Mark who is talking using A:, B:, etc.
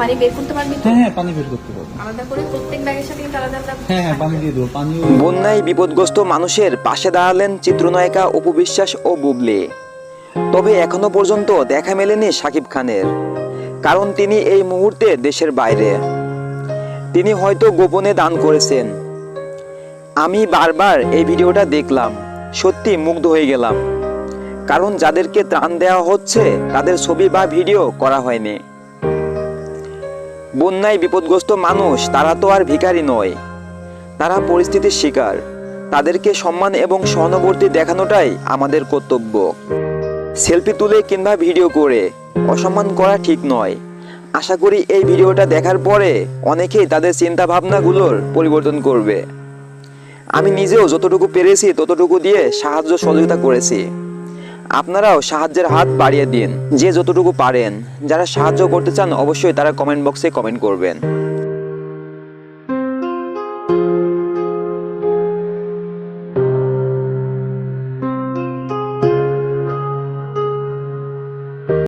A: পানি বের করতে পারবি
B: হ্যাঁ হ্যাঁ পানি বের করতে পারব।
A: আলাদা করে প্রত্যেক ব্যাগের সাথে কিন্তু আলাদা আলাদা
B: হ্যাঁ হ্যাঁ পানি দিয়ে দেবো পানি
C: বন্যায় বিপদগ্রস্ত মানুষের পাশে দাঁড়ালেন চিত্রনায়িকা অপু বিশ্বাস ও বুবলি। তবে এখনও পর্যন্ত দেখা মেলেনি সাকিব খানের কারণ তিনি এই মুহূর্তে দেশের বাইরে। তিনি হয়তো গোপনে দান করেছেন। আমি বারবার এই ভিডিওটা দেখলাম সত্যি মুগ্ধ হয়ে গেলাম। কারণ যাদেরকে ত্রাণ দেওয়া হচ্ছে তাদের ছবি বা ভিডিও করা হয়নি। বন্যায় বিপদগ্রস্ত মানুষ, তারা তো আর ভিখারি নয়। তারা পরিস্থিতির শিকার। তাদেরকে সম্মান এবং সহানুভূতি দেখানোটাই আমাদের কর্তব্য। সেলফি তুলে কিংবা ভিডিও করে, অসম্মান করা ঠিক নয়। আশা করি এই ভিডিওটা দেখার পরে অনেকেই তাদের চিন্তা ভাবনাগুলোর পরিবর্তন করবে। আমি নিজেও যতটুকু পেরেছি, ততটুকু দিয়ে সাহায্য সহযোগিতা করেছি। আপনারাও সাহায্যের হাত বাড়িয়ে দিন। যে যতটুকু পারেন। যারা সাহায্য করতে চান, অবশ্যই তারা কমেন্ট বক্সে কমেন্ট করবেন।